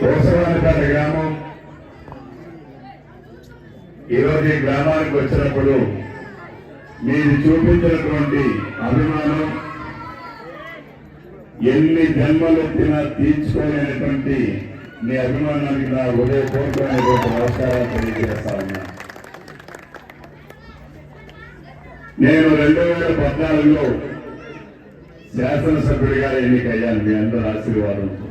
కోసవానిపేట గ్రామం ఈరోజు ఈ గ్రామానికి వచ్చినప్పుడు మీరు చూపించినటువంటి అభిమానం ఎన్ని జన్మలెత్తినా తీర్చుకోలేనటువంటి మీ అభిమానానికి నా హృదయపూర్వకమైనటువంటి నమస్కారాలు తెలియజేస్తా ఉన్నా నేను రెండు వేల పద్నాలుగులో శాసనసభ్యుడిగా ఎన్నికయ్యాను మీ అందరి ఆశీర్వాదంతో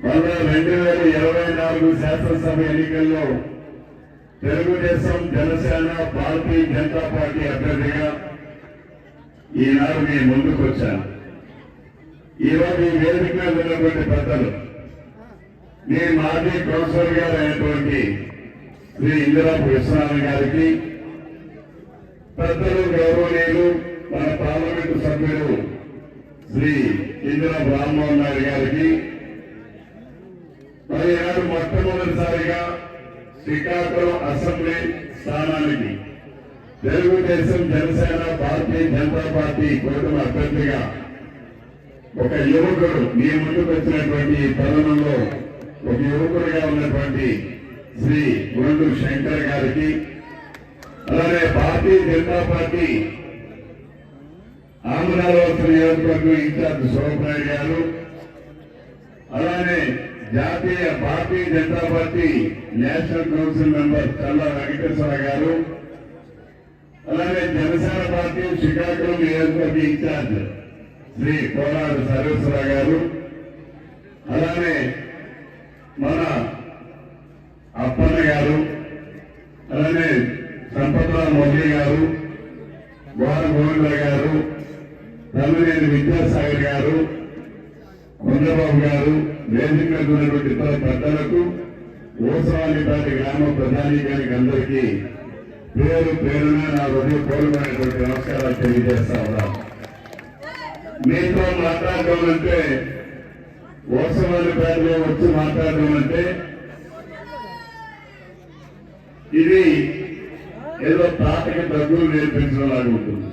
మళ్ళా రెండు వేల ఇరవై నాలుగు శాసనసభ ఎన్నికల్లో తెలుగుదేశం జనసేన భారతీయ జనతా పార్టీ అభ్యర్థిగా ఈనాడు మీ ముందుకు వచ్చాను. ఈరోజు ఈ వేదిక మీద ఉన్నటువంటి పెద్దలు మీ మాజీ కౌన్సిలర్ గారు అయినటువంటి శ్రీ ఇందిరా విశ్వనాథన్ గారికి పెద్దలు గౌరవనీయులు మన పార్లమెంటు సభ్యులు శ్రీ ఇందిరా రామ్మోహన్ నాయుడు గారికి మరి ఈనాడు మొట్టమొదటిసారిగా శ్రీకాకుళం అసెంబ్లీ స్థానానికి తెలుగుదేశం జనసేన భారతీయ జనతా పార్టీ కూటమి అభ్యర్థిగా ఒక యువకుడు మీ ముందుకు వచ్చినటువంటి తరుణంలో ఒక యువకుడిగా ఉన్నటువంటి శ్రీ గుండు శంకర్ గారికి అలానే భారతీయ జనతా పార్టీ ఆంధ్రాలోత్ర నియోజకవర్గం ఇన్ఛార్జ్ శోభనాయుడు గారు అలానే జాతీయ Bharatiya Janata party national council member Kalla Venkateswara గారు అలాగే జనసేన పార్టీ శ్రీకాకుళం నియోజకవర్గ ఇన్ఛార్జ్ శ్రీ కోలాడు సర్వేశ్వర గారు అలానే మన అప్పన్న గారు అలానే సంపత్రావు మోదీ గారు గోర గోవింద గారు తమ్మినేని విద్యాసాగర్ గారు కొండబాబు గారు వేదిక ఉన్నటువంటి ఇతర పెద్దలకు ఓసవాలిపేట గ్రామ ప్రధాని గారికి అందరికీ పేరు పేరున నా హృదయపూర్వమైనటువంటి నమస్కారాలు తెలియజేస్తా ఉన్నాను. మీతో మాట్లాడడం అంటే ఓసవాలిపేటలో వచ్చి మాట్లాడడం అంటే ఇది ఏదో తాతకి డబ్బులు నేర్పించడం లాగా ఉంటుంది.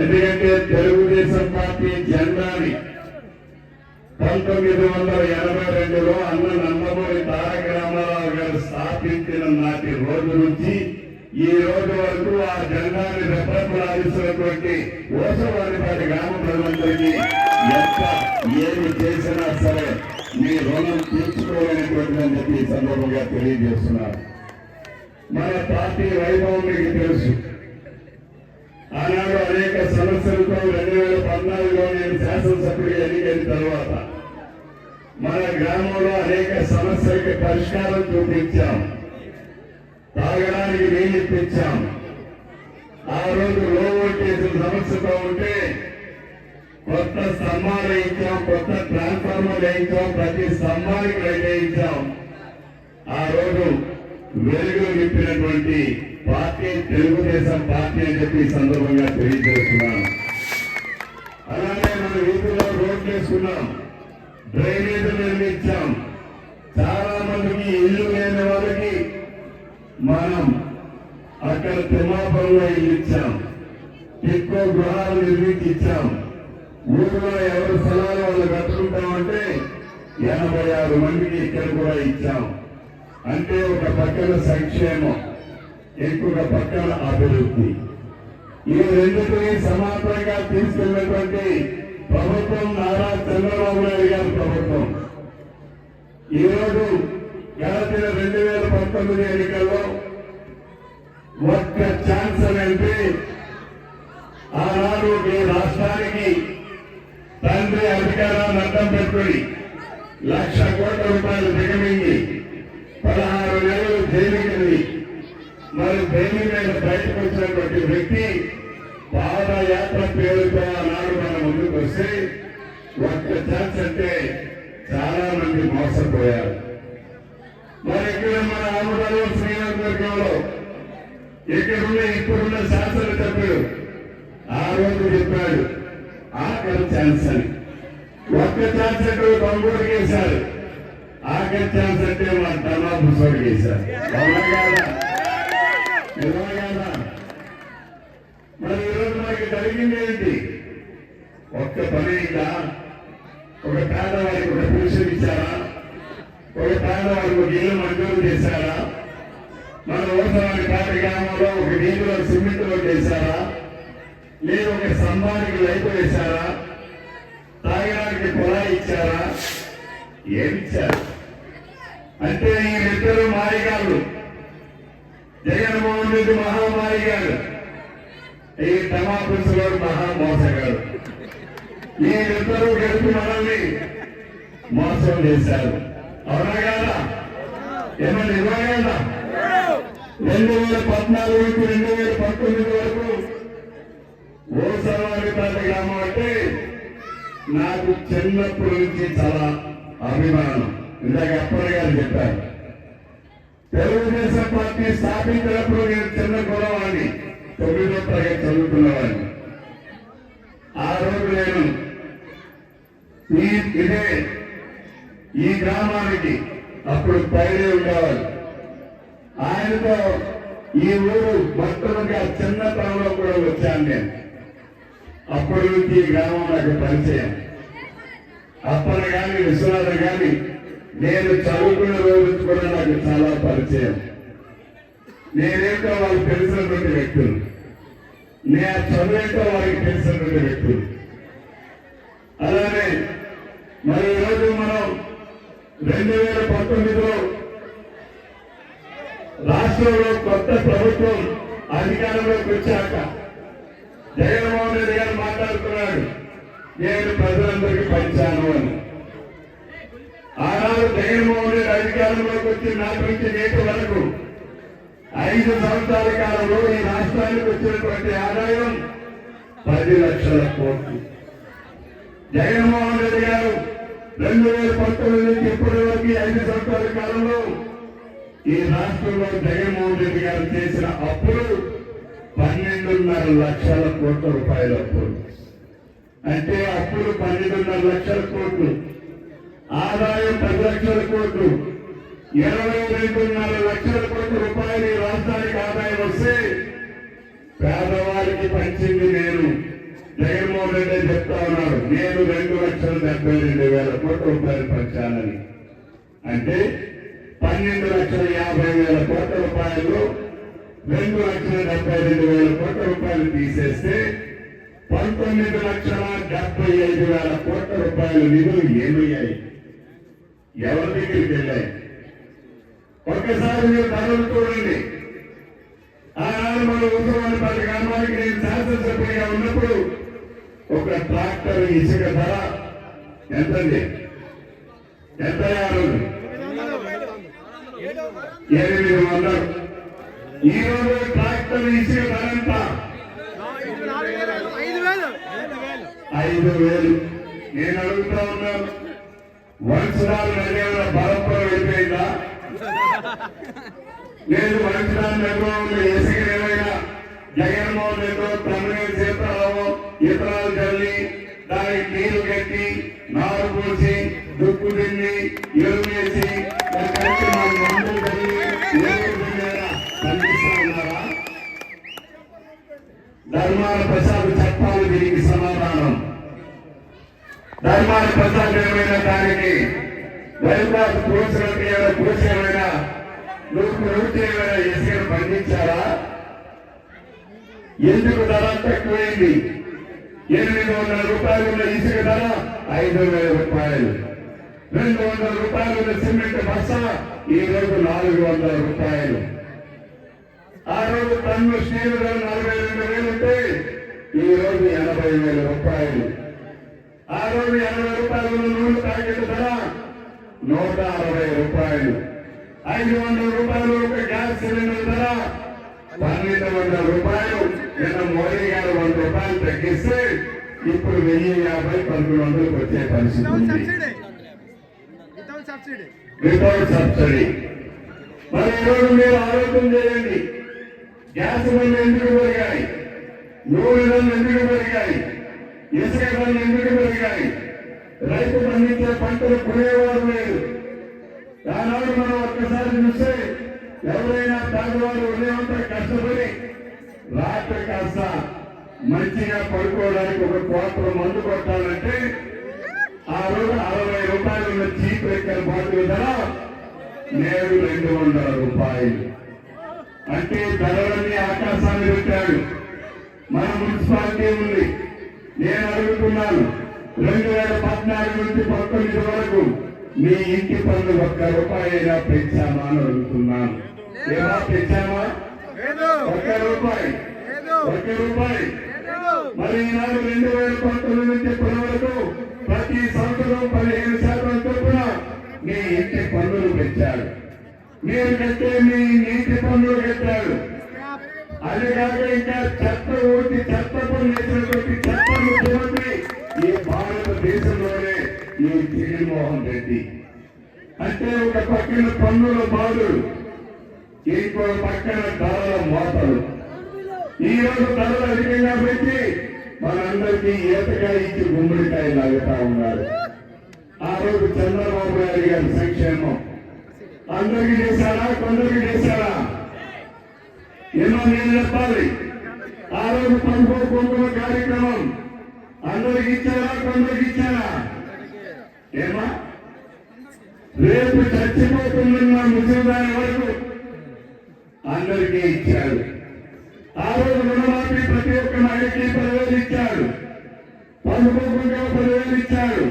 ఎందుకంటే తెలుగుదేశం పార్టీ జెండాని పంతొమ్మిది వందల ఎనభై రెండులో అన్న నందమూరి తారక రామారావు గారు స్థాపించిన నాటి రోజు నుంచి ఈ రోజు వరకు ఆ జెండాన్ని రెప్పలాడిస్తున్నటువంటి ఓసవారిపాటి గ్రామ ప్రజలందరికీ ఎంత ఏమి చేసినా సరే మీ రుణం తీర్చుకోలేనటువంటి అని చెప్పి సందర్భంగా తెలియజేస్తున్నారు. మన పార్టీ వైభవం మీకు తెలుసు. ఆనాడు అనేక సమస్యలతో రెండు వేల పద్నాలుగులో నేను శాసనసభ్యుడిగా ఎన్నికైన తర్వాత మన గ్రామంలో అనేక సమస్యలకి పరిష్కారం చూపించాం. తాగడానికి నీళ్ళు ఇప్పించాం. ఆ రోజు లో వోల్టేజ్ సమస్యతో ఉంటే కొత్త స్తంభాలు వేయించాం కొత్త ట్రాన్స్ఫార్మర్ వేయించాం ప్రతి స్తంభానికి వేయించాం. ఆ రోజు వెలుగు చెప్పినటువంటి పార్టీ తెలుగుదేశం పార్టీ అని చెప్పి సందర్భంగా తెలియజేస్తున్నాను. అలానే మన వీధిలో రోడ్లు వేసుకున్నాం. డ్రైనేజ్ నిర్మించాం. చాలా మందికి ఇల్లు లేని వాళ్ళకి మనం అక్కడ తిమ్మాపురంలో ఇల్లు ఇచ్చాం. ఎక్కువ గృహాలు నిర్మించి ఇచ్చాం ఊరిలో ఎవరు స్థలాలు వాళ్ళు కట్టుకుంటామంటే ఎనభై ఆరు మందికి ఇక్కడ కూడా ఇచ్చాం. అంటే ఒక పక్కన సంక్షేమం ఇంకొక పక్కన అభివృద్ధి. ఈ రెండింటినీ సమాంతరంగా తీసుకెళ్ళినటువంటి ప్రభుత్వం నారా చంద్రబాబు నాయుడు గారి ప్రభుత్వం. ఈరోజు గడచిన రెండు వేల పంతొమ్మిది ఎన్నికల్లో ఒక్క ఛాన్స్ అనేది ఆనాడు ఈ రాష్ట్రానికి తండ్రి అధికారాన్ని అడ్డం పెట్టుకుని లక్ష కోట్ల రూపాయలు దిగమింగి పదహారు నెలలు జైలుకెళ్ళి మరి దేని మీద బయటకు వచ్చినటువంటి వ్యక్తి పాదయాత్ర పేరుతో ఆనాడు మన ముందుకు వస్తే ఒక్క ఛాన్స్ అంటే చాలా మంది మోసపోయారు మరి ఇక్కడ మన ఆమదాలో శ్రీనివాసవర్గంలో ఇక్కడున్న ఇప్పుడున్న శాసన సభ్యుడు ఆ రోజు చెప్పాడు ఆఖరి ఛాన్స్ అని ఒక్క ఛాన్స్ అంటే బొంగూరు చేశారు ఆఖరి ఛాన్స్ అంటే మా టమాపు సోడు వేశారు మరి ఈరోజు మనకి జరిగింది ఏంటి? ఒక్క పని అయిందా ఒక పేదవాడికి ఒక పెన్షన్ ఇచ్చారా? ఒక పేదవాడికి ఒక ఇల్లు మంజూరు చేశారా? మన ఓసారి పేద గ్రామంలో ఒక నీటిలో సిమెంట్ రోడ్ వేశారా లేదు ఒక స్తంభానికి లైట్ వేశారా? తాగడానికి పొలా ఇచ్చారా? ఏమిచ్చారు అంటే ఈ ఇద్దరు మారిగాళ్ళు. జగన్మోహన్ రెడ్డి మహామారిగాడు. ఈ టమాపుసులోడు గారు మోసగాడు ఈ ఇద్దరు కలిపి మనల్ని మోసం చేశారు. అవునా కాదా? ఏమన్నా ఇవ్వగలదా రెండు వేల పద్నాలుగు నుంచి రెండు వేల పంతొమ్మిది వరకు ఓసరవారిపేట గ్రామం అంటే నాకు చిన్నప్పటి నుంచి చాలా అభిమానం. ఇందాక అప్పటి గారు చెప్పారు. తెలుగుదేశం పార్టీ స్థాపించినప్పుడు నేను చిన్న కులవాణ్ణి తొమ్మిదో తరగతి చదువుకున్నవాడిని. ఆ రోజు నేను ఈ ఇదే ఈ గ్రామానికి అప్పుడు పైరే ఉండేవాడు. ఆయనతో ఈ ఊరు మొట్టమొదటిగా చిన్నతనంలో కూడా వచ్చాను నేను. అప్పటి నుంచి ఈ గ్రామం నాకు పరిచయం. అప్పన కానీ విశ్వనాథం గాని నేను చదువుకున్న రోజు కూడా నాకు చాలా పరిచయం. నేనేంటో వాళ్ళకి తెలిసినటువంటి వ్యక్తులు. నేను చదువేంటో వారికి తెలిసినటువంటి వ్యక్తులు. అలానే మరి ఈరోజు మనం రెండు వేల పంతొమ్మిదిలో రాష్ట్రంలో కొత్త ప్రభుత్వం అధికారంలోకి వచ్చాక జగన్మోహన్ రెడ్డి గారు మాట్లాడుతున్నాడు నేను ప్రజలందరికీ పంచాను అని. ఆనాడు జగన్మోహన్ రెడ్డి అధికారంలోకి వచ్చి నాటి నుంచి నేటి వరకు ఐదు సంవత్సరాల కాలంలో ఈ రాష్ట్రానికి వచ్చినటువంటి ఆదాయం పది లక్షల కోట్లు. జగన్మోహన్ రెడ్డి గారు రెండు వేల పంతొమ్మిది నుంచి ఇప్పటి వరకు ఐదు సంవత్సరాల కాలంలో ఈ రాష్ట్రంలో జగన్మోహన్ రెడ్డి గారు చేసిన అప్పులు పన్నెండున్నర లక్షల కోట్ల రూపాయల అప్పులు. అంటే అప్పులు పన్నెండున్నర లక్షల కోట్లు. ఆదాయం పది లక్షల కోట్లు. ఇరవై రెండున్నర లక్షల కోట్ల రూపాయలు ఈ రాష్ట్రానికి ఆదాయం వస్తే పేదవారికి పంచింది నేను. జగన్మోహన్ రెడ్డి చెప్తా ఉన్నాడు నేను రెండు లక్షల డెబ్బై రెండు వేల కోట్ల రూపాయలు పంచానని. అంటే పన్నెండు లక్షల యాభై వేల కోట్ల రూపాయలు రెండు లక్షల డెబ్బై రెండు వేల కోట్ల రూపాయలు తీసేస్తే పంతొమ్మిది లక్షల డెబ్బై ఐదు వేల కోట్ల రూపాయల నిధులు ఏమయ్యాయి? ఎవరి దగ్గరికి వెళ్ళాయి ఒక్కసారి మీరు ధరలు చూడండి. ఆనాడు మన పది గ్రామానికి నేను శాసనసభ్యుడిగా ఉన్నప్పుడు ఒక ట్రాక్టర్ ఇసుక ధర ఎంతండి? ఎంత యారు ఎనిమిది వందలు. ఈ రోజు ట్రాక్టర్ ఇసుక ధర ఎంత? ఐదు వేలు. నేను అడుగుతా ఉన్నాను నగరంలో బలంపురం వెళ్ళిపోయిందా లేదు నగరంలో ఏమైనా? జగన్మోహన్ రెడ్డి తమిళ సీతారామం ఇతరాలు చల్లి దానికి నీరు కట్టి నారు పోసి దుక్కు తిండి ఎరువేసి ధర్మాల ప్రసాద్ చెప్పాలి దీనికి సమాధానం. ధర్మాల ప్రసాద్ ఏమైనా దానికి వైభాగ్ పురుషులకు ఏమైనా పురుషు ఏమైనా నువ్వు ప్రవృత్తి ఏమైనా ఇసుకను పండించారా ఎందుకు ధర తక్కువైంది? ఎనిమిది వందల రూపాయలు ఉన్న ఇసుక ధర ఐదు వేల రూపాయలు. రెండు వందల రూపాయలు ఉన్న సిమెంట్ బస్స ఈ రోజు నాలుగు వందల రూపాయలు. ఆ రోజు టన్ను స్టీల్ ధర నలభై రెండు వేలు ఉంటే ఈ రోజు ఎనభై వేల రూపాయలు. ఆ రోజు ఎనభై రూపాయలు ఉన్న నూనె ప్యాకెట్ ధర నూట అరవై రూపాయలు. ఐదు వందల రూపాయలు ఒక గ్యాస్ సిలిండర్ ధర. పన్నెండు వందల రూపాయలు. నిన్న మోడీ గారు వంద రూపాయలు తగ్గిస్తే ఇప్పుడు వెయ్యి యాభై పదకొండు వందలకు వచ్చే పరిస్థితి వితౌట్ ఉంది. సబ్సిడీ వితౌట్ మరి ఈరోజు మీరు ఆలోచన చేయండి. గ్యాస్ ధరలు ఎందుకు పెరిగాయి? నూనె ధరలు ఎందుకు పెరిగాయి? ఇసుక ధరలు ఎందుకు పెరిగాయి? రైతు పండించే పంటలు కొనేవారు లేదు ఆనాడు మనం ఒక్కసారి చూస్తే ఎవరైనా పేదవారు ఉదయంతో కష్టపడి రాత్రి కాస్త మంచిగా పడుకోవడానికి ఒక కోట్ల మందు కొట్టాలంటే ఆ రోజు అరవై రూపాయలు ఉన్న చీప్ ఎక్కడ బాటిల్ ధర నేడు రెండు వందల రూపాయలు. అంటే ధరలన్నీ ఆకాశాన్ని పెట్టాడు. మన మున్సిపాలిటీ ఉంది. నేను అడుగుతున్నాను. రెండు వేల పద్నాలుగు నుంచి పంతొమ్మిది వరకు మీ ఇంటి పన్ను ఒక్క రూపాయి అయినా పెంచామా అని అడుగుతున్నాను. ఏమా పెంచామా? ఒక్క రూపాయి. ఒక్క రూపాయి. మరి ఈనాడు రెండు వేల పంతొమ్మిది నుంచి ఇప్పటి వరకు ప్రతి సంవత్సరం పదిహేను శాతం చొప్పున మీ ఇంటి పన్నులు పెంచాడు మీరు కట్టే మీ ఇంటి పన్నులు కట్టాడు అది కాక ఇంకా చెత్త ఊటి చెత్త పన్ను వేసినటువంటి చెత్త ముఖ్యమంత్రి ఈ భారతదేశంలోనే ఈ జగన్మోహన్ రెడ్డి. అంటే ఒక పక్కన పన్నుల బాధుడు ఇంకో పక్కన ధరల మోతలు. ఈ రోజు ధరలు అధికంగా పెట్టి మనందరికీ ఈతకాయ ఇచ్చి గుమ్మడికాయ లాగుతా ఉన్నారు. ఆ రోజు చంద్రబాబు నాయుడు గారి సంక్షేమం. అందరికి చేశారా? కొందరికి చేశారా? ఏమో నేను చెప్పాలి. ఆ రోజు పంపో కుంకుమ కార్యక్రమం. అందరికి ఇచ్చారా కొందరికి ఇచ్చారా ఏమా రేపు చచ్చిపోతుందన్న ముసలిదాని వరకు అందరికీ ఇచ్చాడు. ఆ రోజు రుణమాఫీ ప్రతి ఒక్క మహిళకి పదివేలు ఇచ్చాడు. పనుకోకుండా పదివేలు ఇచ్చాడు.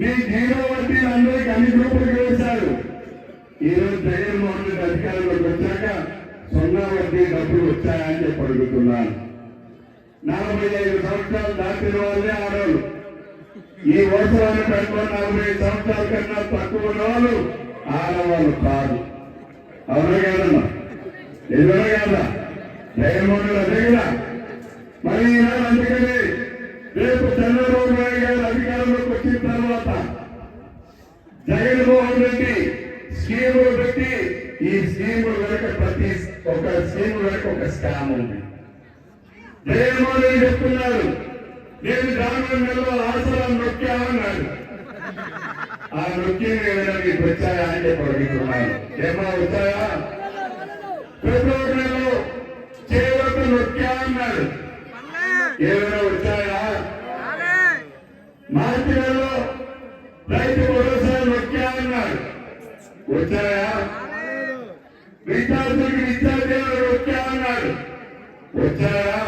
మీ జీరో వడ్డీ అందరికి అన్ని గ్రూపులకు వేశాడు. ఈరోజు జగన్మోహన్ రెడ్డి అధికారంలోకి వచ్చాక సున్నా వడ్డీ డబ్బులు వచ్చాయని చెప్పి అడుగుతున్నాను. నలభై ఐదు సంవత్సరాలు దాటిన వాళ్ళే ఆడవాళ్ళు ఈ అవసరాన్ని పెట్టుకుని నలభై ఐదు సంవత్సరాల కన్నా తక్కువ ఉన్న వాళ్ళు ఆడవాళ్ళు కాదు. అవునా కాదమ్మా? ఎదురు కాదా? జగన్మోహన్ రెడ్డి అదే కదా. మరి ఈనాడు అందుకని రేపు చంద్రబాబు నాయుడు గారు అధికారంలోకి వచ్చిన తర్వాత జగన్మోహన్ రెడ్డి స్కీములు పెట్టి ఈ స్కీములు వెనక ప్రతి ఒక స్కీములు వెనక ఒక స్కామ్ ఉంది. జగన్మోహన్ చెప్తున్నారు నేను గ్రామీణ నెలలో ఆసరా నొక్కా అన్నాడు. ఆ నృత్యం ఏమైనా మీకు వచ్చాయా అని చెప్పి అడుగుతున్నాను ఏమా వచ్చాయా? ఫిబ్రవరి నెలలో చేవత నొక్కా అన్నాడు. ఏమైనా వచ్చాయా? మార్చి నెలలో రైతు భరోసా నొక్కా అన్నాడు. వచ్చాయా? విద్యార్థులకి విద్యార్థులు నొక్కా అన్నాడు. వచ్చాయా?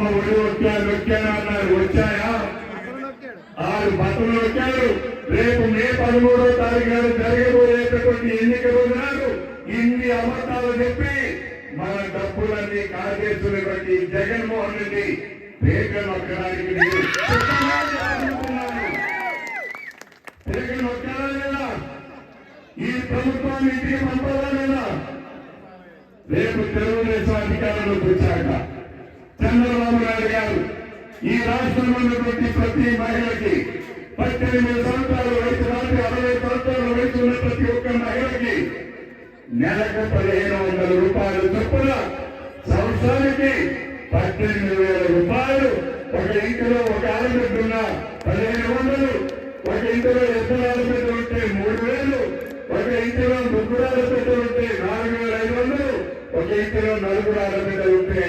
అమ్మ ఒడి వచ్చా నొక్కాను అన్నారు వచ్చాయా? ఆరు బట్టలు నొక్కారు రేపు మే పదమూడో తారీఖు నాడు జరగబోయేటటువంటి ఎన్నికలు నాడు ఇన్ని అబద్ధాలు చెప్పి మన డబ్బులన్నీ కాజేస్తున్నటువంటి జగన్మోహన్ రెడ్డి పేక నొక్కడానికి. పేక లేదా? ఈ ప్రభుత్వాన్ని ఇంటికి పంపాలా లేదా? రేపు తెలుగుదేశం అధికారంలోకి వచ్చాక చంద్రబాబు నాయుడు గారు ఈ రాష్ట్రంలో ఉన్నటువంటి ప్రతి మహిళకి పద్దెనిమిది సంవత్సరాలు వయసు నాటి అరవై సంవత్సరాల వయసు ఉన్న ప్రతి ఒక్క మహిళకి నెలకు పదిహేను వందల రూపాయలు చొప్పున సంవత్సరానికి పద్దెనిమిది వేల రూపాయలు. ఒక ఇంటిలో ఒక ఆడబిడ్డున్న పదిహేను వందలు ఒక ఇంటిలో ఇద్దరు ఆడబిడ్డ ఉంటే మూడు వేలు ఒక ఇంటిలో ముగ్గురు ఆడబిడ్డ ఉంటే నాలుగు వేల ఐదు వందలు ఒక ఇంటిలో నలుగురు ఆడబిడ్డ ఉంటే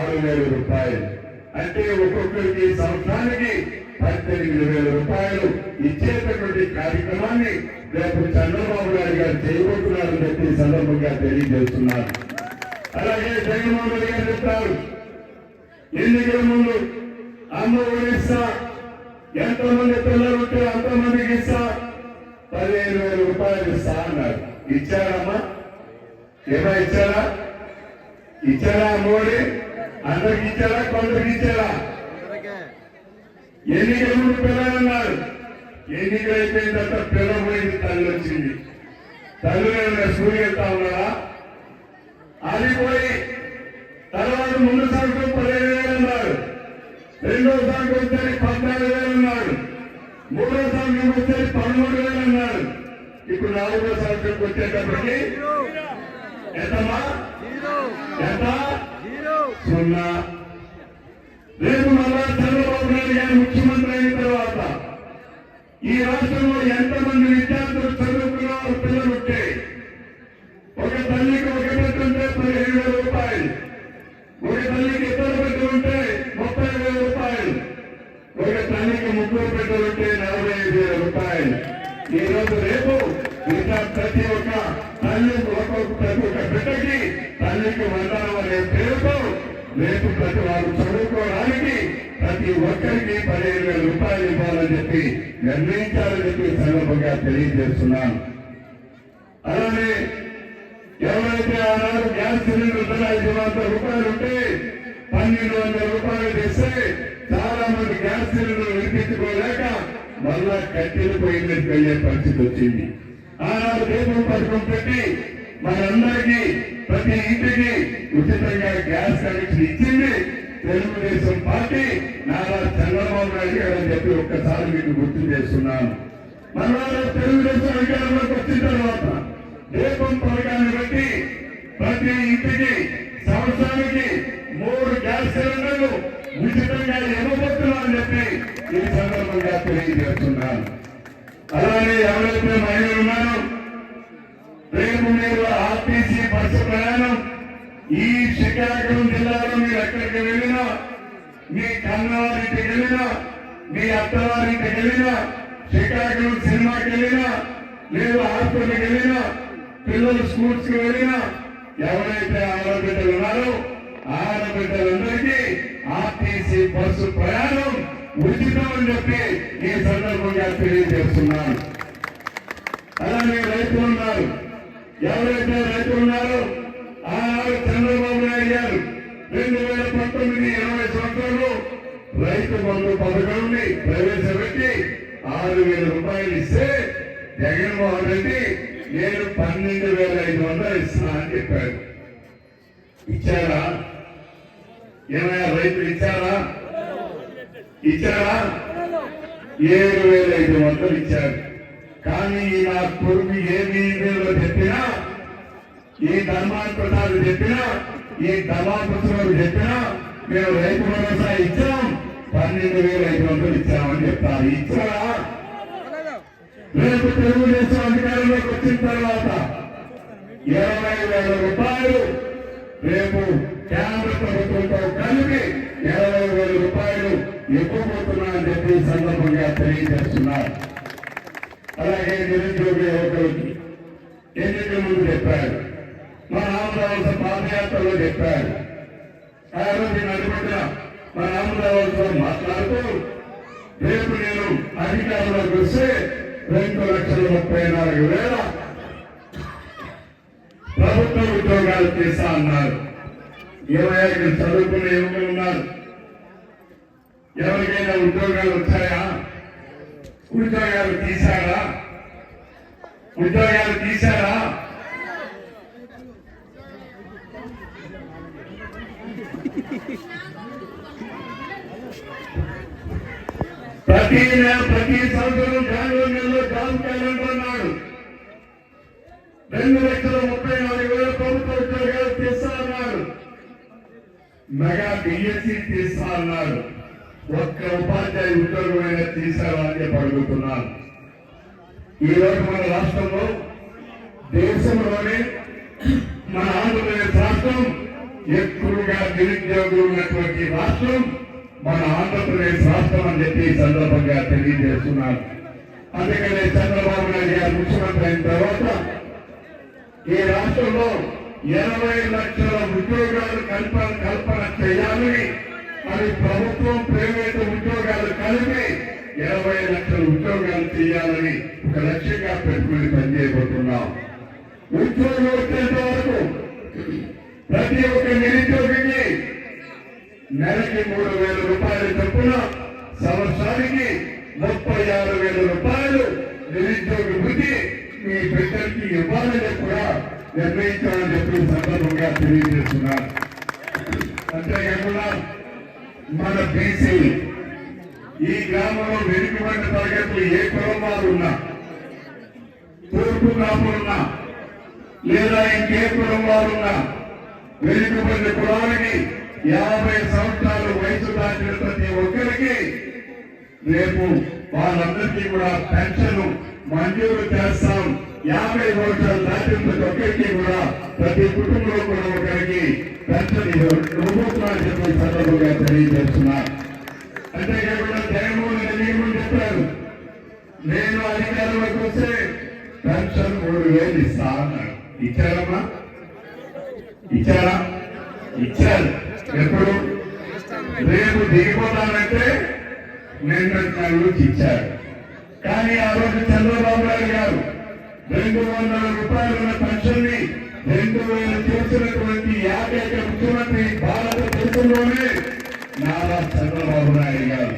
ఆరు వేల రూపాయలు. అంటే ఒక్కొక్కరికి సంవత్సరానికి పద్దెనిమిది వేల రూపాయలు. ఇచ్చేటటువంటి కార్యక్రమాన్ని రేపు చంద్రబాబు నాయుడు గారు చేయబోతున్నారని చెప్పి సందర్భంగా తెలియజేస్తున్నారు. అలాగే జగన్మోహన్ రెడ్డి గారు చెప్తారు. ఎన్నికల ముందు అమ్మ ఊరిస్తా ఎంతమంది పిల్లలు ఉంటే అంతమందికి ఇస్తా. పదిహేను వేల రూపాయలు ఇస్తా అన్నారు. ఇచ్చారమ్మా. ఏమైనా ఇచ్చారా? ఇచ్చారా మోడీ? అందరికి ఇచ్చారా కొందరికి ఇచ్చారా ఎన్నికల ముందు పిల్లలన్నారు ఎన్నికలు అయిపోయిన తర్వాత పిల్ల పోయింది తల్లి వచ్చింది. తల్లి వెళ్తా ఉన్నారా అది పోయి తర్వాత ముందు సంవత్సరం పదిహేను వేలు అన్నారు. రెండో సంవత్సరం వచ్చేది పద్నాలుగు వేలు అన్నారు. మూడో సంవత్సరం వచ్చేది పదమూడు వేలు అన్నారు. ఇప్పుడు నాలుగో సంవత్సరం వచ్చేటప్పటికి ఎంతమ్మా? ఎంత? సున్నా రేపు మళ్ళా చంద్రబాబు నాయుడు గారు ముఖ్యమంత్రి అయిన తర్వాత ఈ రాష్ట్రంలో ఎంతమంది విద్యార్థులు చదువుకున్న పిల్లలు ఉంటే ఒక తల్లికి ఒక బిడ్డ ఉంటే పదిహేను వేల రూపాయలు ఒక తల్లికి ఇద్దరు బిడ్డ ఉంటే ముప్పై వేల రూపాయలు ఒక తల్లికి ముగ్గురు పెట్టి ఉంటే నలభై ఐదు వేల ఈ రోజు రేపు ఇంకా ప్రతి ఒక్క తల్లి ప్రతి ఒక్క బిడ్డకి తల్లికి వందనం అనే పేరుతో రేపు ప్రతి వారు చదువుకోవడానికి ప్రతి ఒక్కరికి పదిహేను వేల రూపాయలు ఇవ్వాలని చెప్పి నిర్ణయించాలని చెప్పి సందర్భంగా తెలియజేస్తున్నాను అలానే ఎవరైతే ఆనాడు గ్యాస్ సిలిండర్ ధర ఐదు వందల రూపాయలు ఉంటే పన్నెండు వందల రూపాయలు తెస్తే చాలా మంది గ్యాస్ సిలిండర్ వినిపించుకోలేక మళ్ళా కట్టెలు పోయినట్టు అయ్యే పరిస్థితి వచ్చింది ఆనాడు దీపం పథకం పెట్టి మనందరికీ ప్రతి ఇంటికి ఉచితంగా గ్యాస్ కనెక్షన్ ఇచ్చింది తెలుగుదేశం పార్టీ నారా చంద్రబాబు నాయుడు గారు అని చెప్పి ఒక్కసారి మీకు గుర్తు చేస్తున్నాను. మరో తెలుగుదేశం అధికారంలోకి వచ్చిన తర్వాత దీపం పథకాన్ని బట్టి ప్రతి ఇంటికి సంవత్సరానికి మూడు గ్యాస్ సిలిండర్లు ఉచితంగా ఇవ్వబోతున్నామని చెప్పి ఈ సందర్భంగా తెలియజేస్తున్నాను. అలానే ఎవరైతే మహిళలు ఉన్నారో రేపు మీరు ఆర్టీసీ బస్సు ప్రయాణం ఈ శ్రీకాకుళం జిల్లాలో మీరు ఎక్కడికి వెళ్ళినా మీ కన్నవారింటికి వెళ్ళినా మీ అత్తవారింటికి వెళ్ళినా శ్రీకాకుళం సినిమాకి వెళ్ళినా లేదు హాస్పిటల్కి వెళ్ళినా పిల్లలు స్కూల్స్కి వెళ్ళినా ఎవరైతే ఆడబిడ్డలు ఉన్నారో ఆడబిడ్డలందరికీ ఆర్టీసీ బస్సు ప్రయాణం ఉచితం అని చెప్పి ఈ సందర్భంగా తెలియజేస్తున్నాను. అలానే రైతులు ఉన్నారు. ఎవరైతే రైతులు ఉన్నారో ఆనాడు చంద్రబాబు నాయుడు గారు రెండు వేల పంతొమ్మిది ఇరవై సంవత్సరంలో రైతు బంధు పథకాన్ని ప్రవేశపెట్టి ఆరు వేల రూపాయలు ఇస్తే జగన్మోహన్ రెడ్డి నేను పన్నెండు వేల ఐదు వందలు ఇస్తున్నా అని చెప్పాడు. ఇచ్చారా? ఏమైనా రైతులు ఇచ్చారా? ఇచ్చారా? ఏడు వేల ఐదు వందలు ఇచ్చారు. కానీ నా కొడుకు ఏమి చెప్పినా ఈ ధర్మాన్ ప్రసాద్ చెప్పినా ఈ ధర్మాపుత్రుడు చెప్పినా మేము రైతు భరోసా ఇచ్చాం. పన్నెండు వేల ఐదు వందలు ఇచ్చామని చెప్తారు. ఇచ్చారా? రేపు తెలుగుదేశం అధికారంలోకి వచ్చిన తర్వాత ఇరవై వేల రూపాయలు రేపు కేంద్ర ప్రభుత్వంతో కలిపి ఇరవై వేల రూపాయలు ఇవ్వబోతున్నారని చెప్పి సందర్భంగా తెలియజేస్తున్నారు అలాగే నిరుద్యోగ యువకులకి ఎన్నిక ముందు చెప్పారు. మన ఆంధ్రవలస పాదయాత్రలో చెప్పారు. ఆ రోజు నడుపుతున్న మన ఆంధ్రవలస మాట్లాడుతూ రేపు నేను అధికారంలోకి వస్తే రెండు లక్షల ముప్పై నాలుగు వేల ప్రభుత్వ ఉద్యోగాలు చేశా అన్నారు. ఇరవై ఐదు చదువుకునే యువకులు ఉన్నారు. ఎవరికైనా ఉద్యోగాలు వచ్చాయా? ఉద్యోగాలు తీశారా? ఉద్యోగాలు తీశారా? ప్రతి నెల ప్రతి సంవత్సరం జనవరి నెలలో జాబ్ క్యాలెండర్ అన్నాడు. రెండు లక్షల ముప్పై నాలుగు వేల ప్రభుత్వ ఉద్యోగాలు తీస్తా అన్నాడు. మెగా బిఎస్సి తీస్తా అన్నాడు. ఒక్క ఉపాధ్యాయ ఉద్యోగమైనా తీసారా అని చెప్పి అడుగుతున్నాను ఈ మన రాష్ట్రంలో దేశంలోనే మన ఆంధ్రప్రదేశ్ రాష్ట్రం ఎక్కువగా నిరుద్యోగులు ఉన్నటువంటి రాష్ట్రం మన ఆంధ్రప్రదేశ్ రాష్ట్రం అని చెప్పి సందర్భంగా తెలియజేస్తున్నారు. అందుకనే చంద్రబాబు నాయుడు గారు ముఖ్యమంత్రి అయిన తర్వాత ఈ రాష్ట్రంలో ఇరవై లక్షల ఉద్యోగాలు కల్పన కల్పన చేయాలని మరి ప్రభుత్వం ప్రైవేటు ఉద్యోగాలు కలిపి ఇరవై లక్షల ఉద్యోగాలు చేయాలని ఒక లక్ష్యంగా పెట్టుకుని పనిచేయబోతున్నాం. ఉద్యోగం వచ్చేంత వరకు ప్రతి ఒక్క నిరుద్యోగికి నెలకి మూడు వేల రూపాయలు చొప్పున సంవత్సరానికి ముప్పై ఆరు వేల రూపాయలు నిరుద్యోగ వృద్ధి మీ బిడ్డలకి ఇవ్వాలని కూడా నిర్ణయించాలని చెప్పి సందర్భంగా తెలియజేస్తున్నారు. అంతేకాకుండా మన బీసీ ఈ గ్రామంలో వెనుకబడిన తరగతులు ఏ కులం వారు ఉన్నా తూర్పు కాపులున్నా లేదా ఇంకే కులం వారున్నా వెనుకబడిన కులానికి యాభై సంవత్సరాలు వయసు దాటిన ప్రతి ఒక్కరికి రేపు వాళ్ళందరికీ కూడా పెన్షన్ మంజూరు చేస్తాం. యాభై సంవత్సరాలు దాటిన ప్రతి కూడా ప్రతి కుటుంబంలో కూడా ఒకరికి పెన్షన్ ఇవ్వబోతున్నారని సందర్భంగా తెలియజేస్తున్నారు అంతేకాకుండా జగన్మోహన్ రెడ్డి మీరు చెప్పారు నేను అధికారంలోకి వస్తే పెన్షన్ మూడు వేలు ఇస్తా అన్నాడు. ఇచ్చారమ్మా? ఇచ్చారా? ఇచ్చారు. ఎప్పుడు? రేపు దిగిపోతానంటే నిన్న నెలలు ఇచ్చారు. కానీ ఆ రోజు చంద్రబాబు నాయుడు గారు రెండు వందల రూపాయల పెన్షన్ని రెండు వేలు చేసినటువంటి ఏకైక ముఖ్యమంత్రి భారతదేశంలోనే నారా చంద్రబాబు నాయుడు గారు.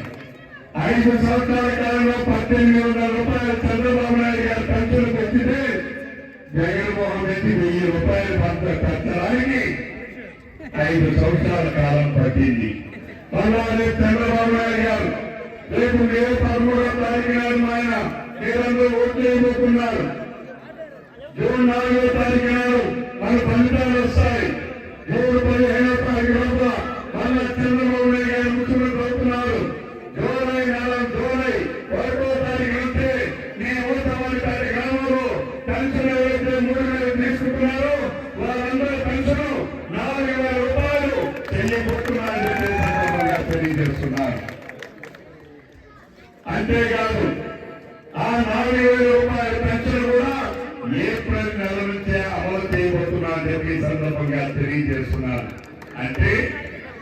ఐదు సంవత్సరాల కాలంలో పద్దెనిమిది వందల రూపాయలు చంద్రబాబు నాయుడు గారు పెన్షన్ పెంచితే జగన్మోహన్ రెడ్డి వెయ్యి రూపాయలు పంట పెంచడానికి ఐదు సంవత్సరాల కాలం పట్టింది. అలాగే చంద్రబాబు నాయుడు గారు రేపు మే పదమూడవ తారీఖు నాడు ఆయన మీరందరూ ఓట్లు వేయబోతున్నారు. జూన్ నాలుగో తారీఖు నాడు మన ఫలితాలు వస్తాయి? అంటే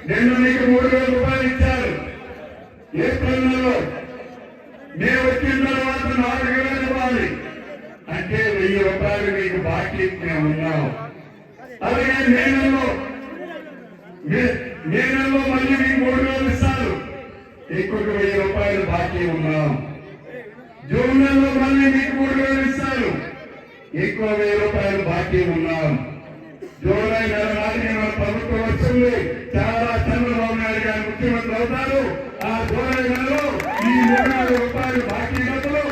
నేను మీకు మూడు వేల రూపాయలు ఇచ్చారు. ఏప్రిల్ నెలలో. మేము వచ్చిన తర్వాత నాలుగు వేలు ఇవ్వాలి. అంటే వెయ్యి రూపాయలు మీకు బాకీ మేము ఉన్నాం అలాగే మే నెలలో. మే నెలలో మళ్ళీ మీకు మూడు వేలు ఇస్తారు. ఇంకొక వెయ్యి రూపాయలు బాకీ ఉన్నాం జూన్ నెలలో మళ్ళీ మీకు మూడు వేలు ఇస్తారు. ఇంకో వెయ్యి రూపాయలు బాకీ ఉన్నాం జూలై నెల నాటికి మన ప్రభుత్వం వచ్చింది చాలా చంద్రబాబు నాయుడు గారు ముఖ్యమంత్రి అవుతారు. ఆ జూలై నెలలో ఈ మూడు రూపాయలు బాకీ డబ్బులు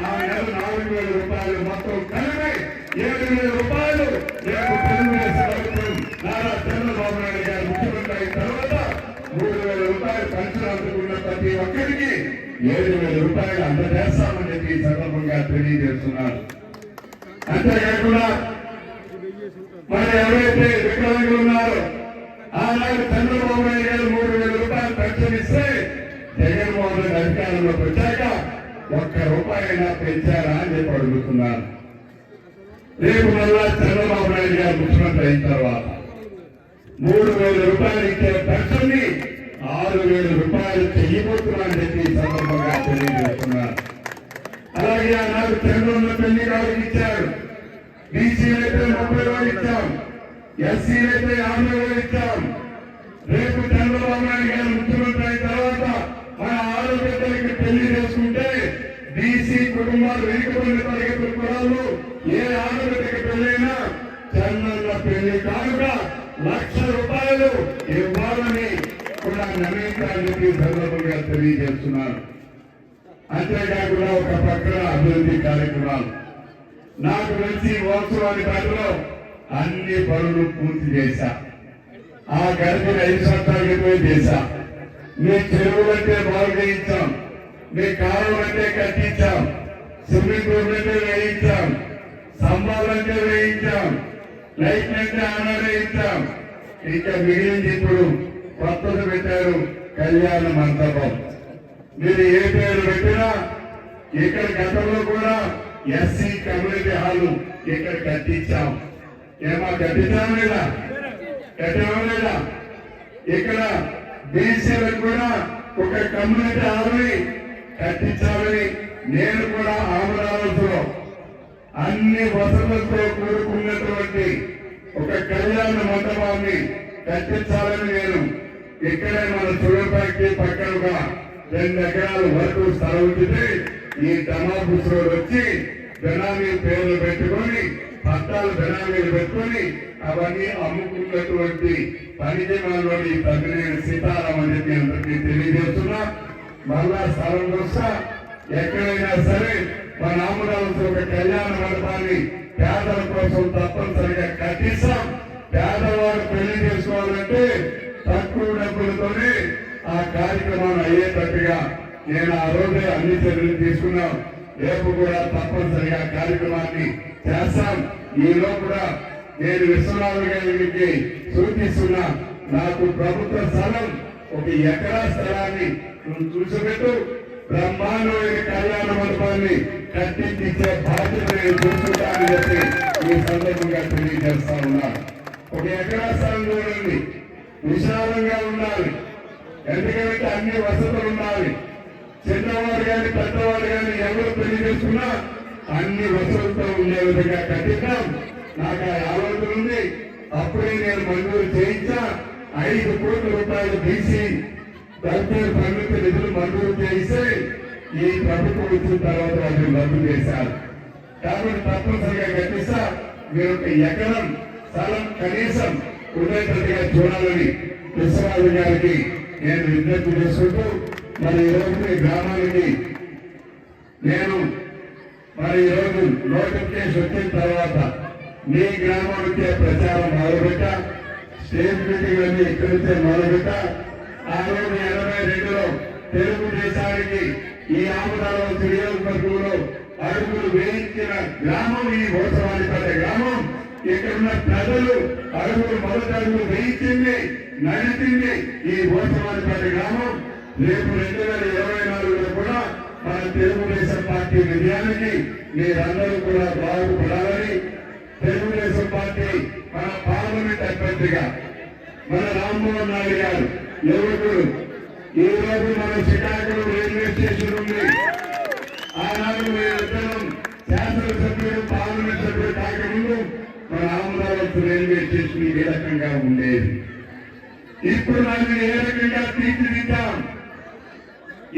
ఆ నెల నాలుగు వేల రూపాయలు మొత్తం కలిపి ఏడు వేల రూపాయలు రేపు తెలుగుదేశం ప్రభుత్వం నారా చంద్రబాబు నాయుడు గారు ముఖ్యమంత్రి అయిన తర్వాత మూడు వేల రూపాయలు పెన్షన్ ప్రతి ఒక్కరికి ఏడు వేల రూపాయలు అందజేస్తామని చెప్పి సందర్భంగా తెలియజేస్తున్నారు. అంతేకాకుండా మరి ఎవరైతే వికలాంగులు ఉన్నారో ఆనాడు చంద్రబాబు నాయుడు గారు మూడు వేల రూపాయలు పెన్షన్ ఇస్తే జగన్మోహన్ రెడ్డి అధికారంలోకి వచ్చాక ఒక్క రూపాయైనా పెంచారా అని చెప్పి అడుగుతున్నారు. రేపు మళ్ళా చంద్రబాబు నాయుడు గారు ముఖ్యమంత్రి అయిన తర్వాత మూడు వేల రూపాయలు ఇచ్చే పెన్షన్ని ఆరు వేల రూపాయలు చెయ్యబోతున్నారని చెప్పి ఈ సందర్భంగా తెలియజేస్తున్నారు. అలాగే ఆనాడు చంద్రబాబు పెళ్ళి గారికి ఇచ్చారు. బీసీలైతే ముప్పై రోజులు ఇచ్చాం. ఎస్సీలైతే యాభై రోజులు ఇచ్చాం. రేపు చంద్రబాబు నాయుడు గారు ముఖ్యమంత్రి అయిన తర్వాత మన ఆరోగ్యతలకి పెళ్ళి చేసుకుంటే బీసీ కుటుంబాలు వెనుకబడిన తరగతుల కులాలు ఏ ఆరోగ్యతకి పెళ్ళైనా చందన్న పెళ్ళి కానుక లక్ష రూపాయలు ఇవ్వాలని కూడా నిర్ణయించాలని చెప్పి ఈ సందర్భంగా తెలియజేస్తున్నారు. అంతేకాకుండా ఒక పక్కన అభివృద్ధి కార్యక్రమాలు. నాకు మంచి వాస్తవాన్ని పేటలో అన్ని పనులు పూర్తి చేశా. ఆ గడిపిన ఐదు సంవత్సరాల క్రితమే చేశా. మీ చెరువులంటే బాగు చేయించాం మీ కాలువలంటే కట్టించాం. స్విమ్మింగ్ పూల్ వేయించాం. స్తంభాలంటే వేయించాం. లైట్ అంటే ఆన ఇంకా మిగిలింది ఇప్పుడు కొత్తది పెట్టారు కళ్యాణ మండపం. మీరు ఏ పేరు పెట్టినా ఇక్కడ గతంలో కూడా ఎస్సీ కమ్యూనిటీ హాల్ ఇక్కడ కట్టించాం. ఏమా కట్టించాము లేదా? కట్టాము లేదా? ఇక్కడ బీసీలకు కూడా ఒక కమ్యూనిటీ హాల్ని కట్టించాలని నేను కూడా ఆమరావతిలో అన్ని వసతులతో కూడుకున్నటువంటి ఒక కళ్యాణ మండపాన్ని కట్టించాలని నేను ఇక్కడే మన చూడటానికి పక్కనగా రెండు ఎకరాల వరకు స్థలం ఉంటుంది ఈ దమాబుస్ వచ్చి బెనామీ పేర్లు పెట్టుకొని పట్టాలు బెనామీలు పెట్టుకొని అవన్నీ అమ్ముకున్నటువంటి పనిచేయమని తగ్గిన సీతారాం అని చెప్పి అందరికీ తెలియజేస్తున్నా. మళ్ళా స్థలం వస్తా ఎక్కడైనా సరే మన ఆమరావతి ఒక కళ్యాణ మండపాన్ని పేదల కోసం తప్పనిసరిగా కట్టిస్తాం. పేదవారు పెళ్ళి చేసుకోవాలంటే తక్కువ డబ్బులతోనే ఆ కార్యక్రమాన్ని అయ్యేటట్టుగా నేను ఆ రోజే అన్ని చర్యలు తీసుకున్నాం. రేపు కూడా తప్పనిసరిగా కార్యక్రమాన్ని చేస్తాం. ఈలో కూడా నేను విశ్వనాథ్ గారికి సూచిస్తున్నా నాకు ప్రభుత్వ స్థలం ఒక ఎకరా స్థలాన్ని నువ్వు చూసిపెట్టు బ్రహ్మాండమైన కళ్యాణ మండపాన్ని కట్టించే బాధ్యత నేను చూసుకుంటానని చెప్పి ఈ సందర్భంగా తెలియజేస్తా ఉన్నాను ఒక ఎకరా స్థలం చూడండి విశాలంగా ఉండాలి. ఎందుకంటే అన్ని వసతులు ఉండాలి. చిన్నవారు కానీ పెద్దవారు కానీ ఎవరు పెళ్ళి చేసుకున్నా అన్ని వసతులతో ఉండే విధంగా కట్టిద్దాం. నాకు ఆ ఆలోచన ఉంది. అప్పుడే నేను మంజూరు చేయించా. ఐదు కోట్ల రూపాయలు తీసి దళితుల పరిమితి నిధులు మంజూరు చేస్తే ఈ ప్రభుత్వం వచ్చిన తర్వాత వాటిని రద్దు చేశారు. కాబట్టి తప్పనిసరిగా కట్టిస్తా. మీరు ఒక ఎకరం స్థలం కనీసం ఉండేటట్టుగా చూడాలని విశ్వనాథ్ గారికి నేను విజ్ఞప్తి చేసుకుంటూ మరి ఈరోజు మీ గ్రామానికి నేను మరి ఈరోజు నోటిఫికేషన్ వచ్చిన తర్వాత మీ గ్రామం ఇచ్చే ప్రచారం మొదలుపెట్ట. స్టేట్ మీటింగ్ అన్ని ఇక్కడితే మొదలుపెట్ట. ఆ రోజు ఎనభై రెండులో తెలుగుదేశానికి ఈ ఆపదలో నియోజకవర్గంలో అడుగులు వేయించిన గ్రామం ఈ ఉత్సవాన్ని పడే గ్రామం. ఇక్కడున్న ప్రజలు అడుగులు మొదటి అడుగులు వేయించింది నడిచింది ఈ ఉత్సవాన్ని పడే గ్రామం. రేపు రెండు వేల ఇరవై నాలుగులో కూడా మన తెలుగుదేశం పార్టీ విజయానికి మీరందరూ కూడా బాగుపడాలని తెలుగుదేశం పార్టీ మన పార్లమెంట్ అభ్యర్థిగా మన రామ్మోహన్ నాయుడు గారు యువకుడు ఈ రోజు మన శ్రీకాకుళం రైల్వే స్టేషన్ ఉంది. ఆనాడు మీరిద్దరం శాసనసభ్యుడు పార్లమెంట్ సభ్యుడు కాకముందు మన అమరావతి రైల్వే స్టేషన్ ఏ రకంగా ఉండేది. ఇప్పుడు నన్ను ఏ రకంగా తీర్చిదిద్దాం?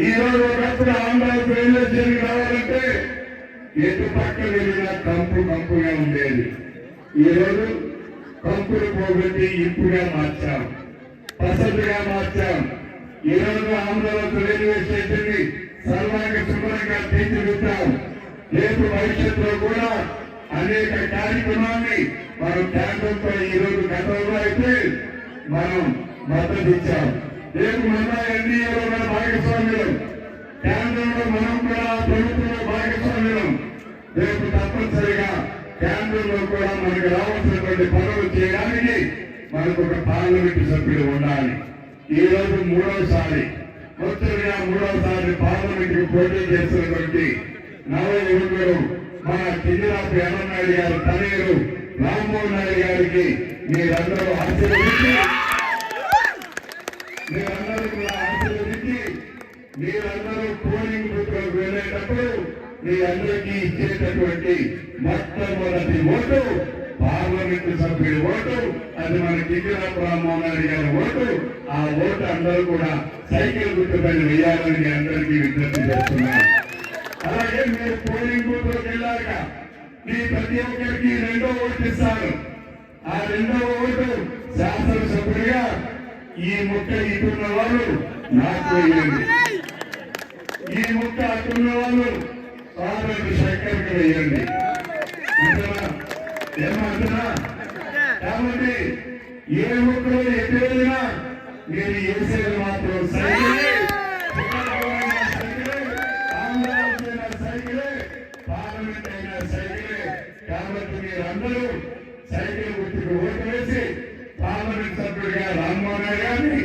ఈ రోజు ఒకప్పుడు అమరావతి రైల్వే స్టేషన్ రావాలంటే ఎటు పక్క వెళ్ళిన కంపు కంపుగా ఉండేది. ఈ రోజు కంపులు పోగొట్టి ఇప్పుగా మార్చాం. పసందుగా మార్చాం. ఈ రోజు అమరావతి రైల్వే స్టేషన్ని సర్వాంగ శుభ్రంగా తీర్చిదిద్దాం. రేపు భవిష్యత్తులో కూడా అనేక కార్యక్రమాన్ని మనం కేంద్రంతో ఈ రోజు గతంలో అయితే మనం మద్దతు ఇచ్చాం రేపు మన ఎన్డీఏలో మన భాగస్వామ్యం. కేంద్రంలో మనం కూడా ప్రభుత్వంలో భాగస్వామ్యం. రేపు తప్పనిసరిగా కేంద్రంలో కూడా మనకు రావాల్సినటువంటి పనులు చేయడానికి మనకు ఒక పార్లమెంటు సభ్యుడు ఉండాలి. ఈ రోజు మూడవసారి మొత్తంగా మూడవసారి పార్లమెంట్కు పోటీ చేస్తున్నటువంటి నవ యువకుడు మన కిందిరాపు ఎర్రనాయుడు గారు తనయుడు రామ్మోహన్ నాయుడు గారికి మీరందరూ ఆశీర్వదించి మీరందరూ కూడా ఆశీర్వదించి మీరందరూ పోలింగ్ బూత్ వెళ్ళేటప్పుడు మీ అందరికీ ఇచ్చేటటువంటి మొట్టమొదటి ఓటు పార్లమెంటు సభ్యుడి ఓటు అది మన కిందిరాపు రామ్మోహన్ నాయుడు గారి ఓటు. ఆ ఓటు అందరూ కూడా సైకిల్ గుర్తు వేయాలని అందరికీ విజ్ఞప్తి చేస్తున్నాను. అలాగే మీరు పోలింగ్ బూత్లోకి వెళ్ళాక మీ ప్రతి ఒక్కరికి రెండో ఓటు ఇస్తారు. ఆ రెండో ఓటు శాసనసభ్యుడిగా ఈ ముక్క ఇటున్న వాళ్ళు నాకు వేయండి. ఈ ముక్క అటున్న వాళ్ళు సోదరుడు శంకర్కి వేయండి. ఏమంటున్నా? కాబట్టి ఏ ముక్కలో ఎటు వెళ్ళినా మీరు వేసేది మాత్రం సైకిలే. సైకిలే సైకిలే పార్లమెంట్ అయినా సైకిలే. కాబట్టి మీరందరూ సైకిల్ గుర్తుకు ఓటు వేసి పార్లమెంట్ సభ్యుడిగా రామ్మోహన్ గారిని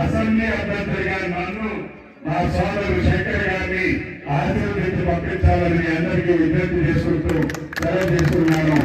అసెంబ్లీ అభ్యర్థిగా నన్ను మా సోదరుడు శంకర్ గారిని ఆశీర్వదించి పంపించాలని అందరికీ విజ్ఞప్తి చేసుకుంటూ సెలవు తీసుకున్నాను.